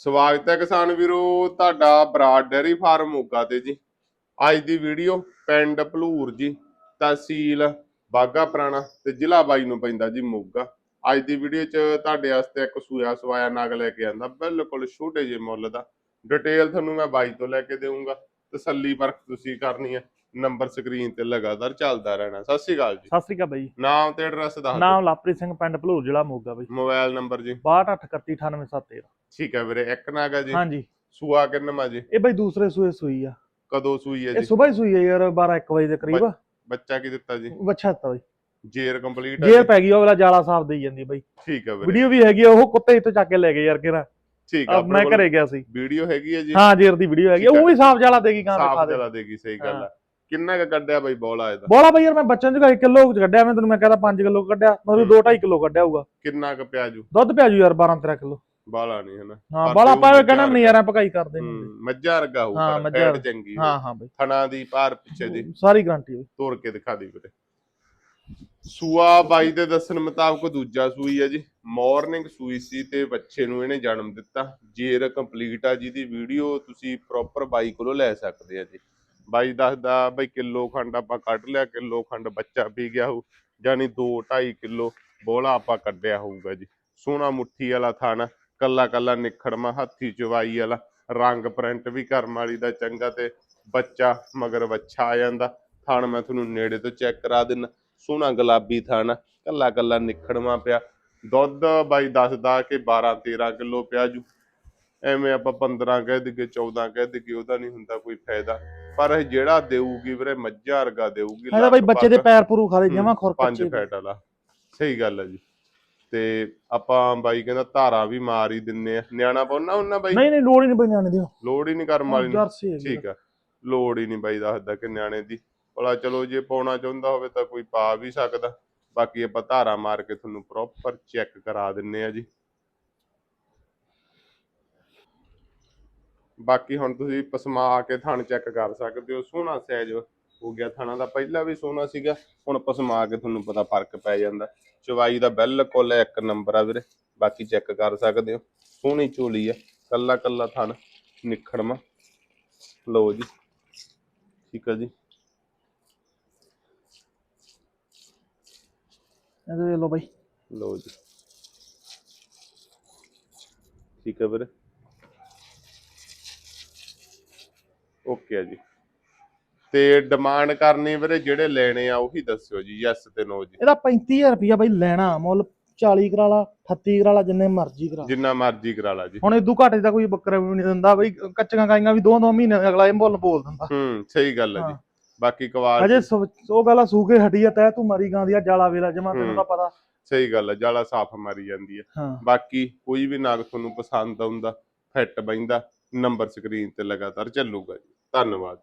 ਸਵਾਗਤ ਹੈ ਕਿਸਾਨ ਵੀਰੋ, ਤੁਹਾਡਾ ਬਰਾਡ ਡੇਅਰੀ ਫਾਰਮ ਮੋਗਾ ਤੇ ਜੀ। ਅੱਜ ਦੀ ਵੀਡੀਓ ਪਿੰਡ ਭਲੂਰ ਜੀ, ਤਹਿਸੀਲ ਬਾਗਾ ਪੁਰਾਣਾ ਤੇ ਜ਼ਿਲ੍ਹਾ ਬਾਈ ਨੂੰ ਪੈਂਦਾ ਜੀ ਮੋਗਾ। ਅੱਜ ਦੀ ਵੀਡੀਓ 'ਚ ਤੁਹਾਡੇ ਵਾਸਤੇ ਇੱਕ ਸੂਆ ਸਵਾਇਆ ਨਗ ਲੈ ਕੇ ਆਂਦਾ, ਬਿਲਕੁਲ ਛੋਟੇ ਜਿਹੇ ਮੁੱਲ ਦਾ। ਡਿਟੇਲ ਤੁਹਾਨੂੰ ਮੈਂ ਬਾਈ ਤੋਂ ਲੈ ਕੇ ਦੇਵਾਂਗਾ ਤਸੱਲੀ ਪਰਖ ਤੁਸੀਂ ਕਰਨੀ ਹੈ। ਨੰਬਰ ਸਕਰੀਨ ਤੇ ਲਗਾਤਾਰ ਚੱਲਦਾ ਰਹਿਣਾ। ਸਤਿ ਸ਼੍ਰੀ ਅਕਾਲ ਜੀ। ਸਤਿ ਸ੍ਰੀ ਅਕਾਲ ਬਾਈ। ਨਾਮ ਤੇ ਐਡਰੈਸ ਦੱਸ ਦਿਓ। ਨਾਮ ਲਾਪਰੀ ਸਿੰਘ ਪਿੰਡ ਭਲੂਰ ਜ਼ਿਲ੍ਹਾ ਮੋਗਾ ਬਾਈ। ਮੋਬਾਈਲ ਨੰਬਰ ਜੀ। 6281987713 ਠੀਕ ਹੈ ਵੀਰੇ ਇੱਕ ਨਗ ਹੈ ਜੀ। ਹਾਂਜੀ। ਸੂਆ ਕਿੰਨਵਾਂ ਜੀ? ਇਹ ਬਾਈ ਦੂਸਰੇ ਸੂਏ ਸੂਈ ਆ। ਕਦੋਂ ਸੂਈ ਹੈ ਇਹ ਜੀ? ਸਵੇਰ ਹੀ ਸੂਈ ਆ ਯਾਰ 12 1 ਵਜੇ ਦੇ ਕਰੀਬ। ਬੱਚਾ ਕੀ ਦਿੱਤਾ ਜੀ? ਵੱਛਾ ਦਿੱਤਾ ਬਾਈ। ਜੇਰ ਕੰਪਲੀਟ ਜੇਰ ਪੈ ਗਈ ਉਹ ਵਾਲਾ ਜਾਲਾ ਸਾਫ਼ ਦੇਈ ਜਾਂਦੀ ਬਾਈ। ਠੀਕ ਹੈ ਵੀਰੇ। ਵੀਡੀਓ ਵੀ ਹੈਗੀ ਆ, ਉਹ ਕੁੱਤੇ ਇੱਥੋਂ ਚੱਕ ਕੇ ਲੈ ਗਏ ਯਾਰ ਕਿਰਾ ਠੀਕ ਆ ਮੈਂ ਘਰੇ ਗਿਆ ਸੀ। ਵੀਡੀਓ ਹੈਗੀ ਹੈ ਜੀ? ਹਾਂ ਜੇਰ ਦੀ ਵੀਡੀਓ ਹੈਗੀ। ਉਹ ਵੀ ਸਾਫ਼ ਜਾਲਾ ਦੇਗੀ ਕਾਂ ਦਿਖਾ ਸਾਫ਼ ਦੇ। ਚਲਾ ਦੇਗੀ ਸਹੀ ਗੱਲ ਹਾਂ। ਕਿੰਨਾ ਕ ਕੱਢਿਆ ਬਾਈ ਬੋਲਾ ਇਹਦਾ? ਬੋਲਾ ਬਾਈ ਯਾਰ ਮੈਂ ਬੱਚਿਆਂ ਚ 1 ਕਿਲੋ ਕੱਢਿਆ ਮੈਂ ਤੈਨੂੰ ਮੈਂ ਕਹਿੰਦਾ 5 ਕਿਲੋ ਕੱਢਿਆ ਮਤਲਬ 2 2.5 ਕਿਲੋ ਕੱਢਿਆ ਹੋਊਗਾ। ਕਿੰਨਾ ਕ ਪਿਆ ਜੂ ਦੁੱਧ ਪਿਆ ਜੂ ਯਾਰ 12 13 ਕਿਲੋ। ਬਾਲਾ ਨਹੀਂ ਹਨਾ ਹਾਂ ਬਾਲਾ ਆਪਾਂ ਕਹਿੰਦਾ ਨਹੀਂ ਯਾਰ ਪਕਾਈ ਕਰਦੇ ਮੱਝਾਂ ਵਰਗਾ ਹੋਊ ਹਾਂ, ਪਰ ਮੱਝਾਂ ਫੈਟ ਚੰਗੀ ਹਾਂ ਹਾਂ ਬਾਈ। ਥਣਾ ਦੀ ਪਾਰ ਪਿੱਛੇ ਦੀ। ਸਾਰੀ ਗਾਰੰਟੀ ਬਾਈ। ਤੋੜ ਕੇ ਦਿਖਾ ਦੀ ਵੀਰੇ। ਸੂਆ ਬਾਈ ਦੇ ਦੱਸਣ ਮੁਤਾਬਕ ਦੂਜਾ ਸੂਈ ਹੈ ਜੀ। ਮਾਰਨਿੰਗ ਸੂਈ ਸੀ ਤੇ ਬੱਚੇ ਨੂੰ ਇਹਨੇ ਜਨਮ ਦਿੱਤਾ। ਜੇਰ ਕੰਪਲੀਟ ਆ ਜਿਹਦੀ ਵੀਡੀਓ ਤੁਸੀਂ ਪ੍ਰੋਪਰ ਬਾਈ ਕੋਲੋਂ ਲੈ ਸਕਦੇ ਆ ਜੀ। ਬਾਈ ਦੱਸਦਾ ਬਈ ਕਿਲੋ ਖੰਡ ਆਪਾਂ ਕੱਢ ਲਿਆ, ਕਿਲੋ ਖੰਡ ਬੱਚਾ ਪੀ ਗਿਆ ਹੋਊ, ਯਾਨੀ 2 2.5 ਕਿਲੋ ਬੋਲਾ ਆਪਾਂ ਕੱਢਿਆ ਹੋਊਗਾ ਜੀ। ਸੋਹਣਾ ਮੁੱਠੀ ਵਾਲਾ ਥਾਣਾ, ਕੱਲਾ ਕੱਲਾ ਨਿਖੜਮਾ ਹੱਥੀ ਚਵਾਈ ਵਾਲਾ, ਰੰਗ ਪ੍ਰਿੰਟ ਵੀ ਕਰਮ ਵਾਲੀ ਦਾ ਚੰਗਾ ਤੇ ਬੱਚਾ ਮਗਰ ਵੱਛਾ ਆ ਜਾਂਦਾ। ਥਣ ਮੈਂ ਤੁਹਾਨੂੰ ਨੇੜੇ ਤੋਂ ਚੈੱਕ ਕਰਾ ਦਿੰਨਾ। ਸੋਹਣਾ ਗੁਲਾਬੀ ਥਾਣਾ, ਕੱਲਾ ਕੱਲਾ ਨਿਖੜਵਾ ਪਿਆ। ਦੁੱਧ ਬਾਈ ਦੱਸਦਾ ਕਿ 12 13 ਕਿਲੋ ਪਿਆ ਜੂ। ਐਵੇਂ ਆਪਾਂ 15 ਕਹਿ ਦਈਏ 14 ਕਹਿ ਦਈਏ, ਉਹਦਾ ਨਹੀਂ ਹੁੰਦਾ ਕੋਈ ਫਾਇਦਾ। ਪਰ ਜਿਹੜਾ ਦੇਊਗੀ ਵੀਰੇ ਮੱਝਾਂ ਵਰਗਾ ਦੇਊਗੀ ਇਹਦਾ ਬਾਈ ਬੱਚੇ ਦੇ ਪੈਰ ਪਰੂ ਖਾ ਦੇ ਹੂੰ, ਜਮਾ ਖੁਰ ਪੰਜ ਫੈਟ ਵਾਲਾ। ਸਹੀ ਗੱਲ ਹੈ ਜੀ। ਤੇ ਆਪਾਂ ਬਾਈ ਕਹਿੰਦਾ ਧਾਰਾ ਵੀ ਮਾਰ ਹੀ ਦਿੰਨੇ ਆ। ਨਿਆਣਾ ਪਾਉਣਾ ਉਹਨਾਂ ਬਾਈ? ਨਹੀਂ ਨਹੀਂ ਲੋੜ ਹੀ ਨਹੀਂ ਬਈ ਨਿਆਣੇ ਦੀ। ਲੋੜ ਹੀ ਨਹੀਂ ਕਰਮ ਵਾਲੀ ਨੂੰ। ਠੀਕ ਆ। ਲੋੜ ਹੀ ਨਹੀਂ ਬਾਈ ਦੱਸਦਾ ਕਿ ਨਿਆਣੇ ਦੀ। ਭਲਾ ਚਲੋ ਜੇ ਪਾਉਣਾ ਚਾਹੁੰਦਾ ਹੋਵੇ ਤਾਂ ਕੋਈ ਪਾ ਵੀ ਸਕਦਾ। ਬਾਕੀ ਆਪਾਂ ਧਾਰਾ ਮਾਰ ਕੇ ਤੁਹਾਨੂੰ ਪ੍ਰੋਪਰ ਚੈੱਕ ਕਰਾ ਦਿੰਨੇ ਆ ਜੀ। ਬਾਕੀ ਹੁਣ ਤੁਸੀਂ ਪਸਮਾ ਕੇ ਥਣ ਚੈੱਕ ਕਰ ਸਕਦੇ ਹੋ ਸੋਹਣਾ ਸਾਈਜ਼ ਹੋ ਗਿਆ ਥਣਾ ਦਾ ਪਹਿਲਾਂ ਵੀ ਸੋਹਣਾ ਸੀਗਾ ਹੁਣ ਪਸਮਾ ਕੇ ਤੁਹਾਨੂੰ ਪਤਾ ਫ਼ਰਕ ਪੈ ਜਾਂਦਾ। ਚਵਾਈ ਦਾ ਬਿਲਕੁਲ ਇੱਕ ਨੰਬਰ ਆ ਵੀਰੇ ਬਾਕੀ ਚੈੱਕ ਕਰ ਸਕਦੇ ਹੋ ਸੋਹਣੀ ਝੋਲੀ ਆ ਕੱਲਾ ਕੱਲਾ ਥਣ ਨਿਖੜਮਾ। ਲਓ ਜੀ ਠੀਕ ਆ ਜੀ। ਇਹਦੇ ਲਓ ਬਾਈ। ਲਓ ਜੀ। ਠੀਕ ਹੈ ਵੀਰੇ। ਓਕੇ ਆ ਜੀ। ਤੇ ਡਿਮਾਂਡ ਕਰਨੀ ਵੀਰੇ ਜਿਹੜੇ ਲੈਣੇ ਆ ਉਹੀ ਦੱਸਿਓ ਜੀ ਯੈਸ ਤੇ ਨੋ ਜੀ। ਇਹਦਾ 35000 ਰੁਪਿਆ ਬਾਈ ਲੈਣਾ ਮੁੱਲ 40 ਕਰਾ ਲਾ 38 ਕਰਾ ਲਾ ਜਿੰਨੇ ਮਰਜ਼ੀ ਕਰਾ ਜਿੰਨਾ ਮਰਜ਼ੀ ਕਰਾ ਲਾ ਜੀ। ਹੁਣ ਇਦੋਂ ਘੱਟ ਦਾ ਕੋਈ ਬੱਕਰਾ ਵੀ ਨਹੀਂ ਦਿੰਦਾ ਬਈ ਕੱਚੀਆਂ ਗਾਈਆਂ ਵੀ ਦੋ ਦੋ ਮਹੀਨੇ ਅਗਲਾ ਇਹ ਮੁੱਲ ਬੋਲ ਦਿੰਦਾ। ਹੂੰ ਸਹੀ ਗੱਲ ਹੈ ਜੀ। ਬਾਕੀ ਕਵਾਲ ਅਜੇ ਉਹ ਗੱਲ ਆ ਸੂਕੇ ਹਟੀ ਆ ਤੈ ਤੂੰ ਮਰੀ ਗਾਂ ਦੀ ਆ ਜਾਲਾ ਵੇਲਾ ਜਮਾ ਤੈਨੂੰ। ਤਾਂ ਪਤਾ। ਸਹੀ ਗੱਲ ਹੈ ਜਾਲਾ ਸਾਫ਼ ਮਾਰੀ ਜਾਂਦੀ ਹਾਂ। ਬਾਕੀ ਕੋਈ ਵੀ ਨਾਗ ਤੁਹਾਨੂੰ ਪਸੰਦ ਆਉਂਦਾ ਫਿੱਟ ਬੈਂਦਾ ਨੰਬਰ ਸਕਰੀਨ ਤੇ ਲਗਾਤਾਰ ਚੱਲੂਗਾ ਜੀ। ਧੰਨਵਾਦ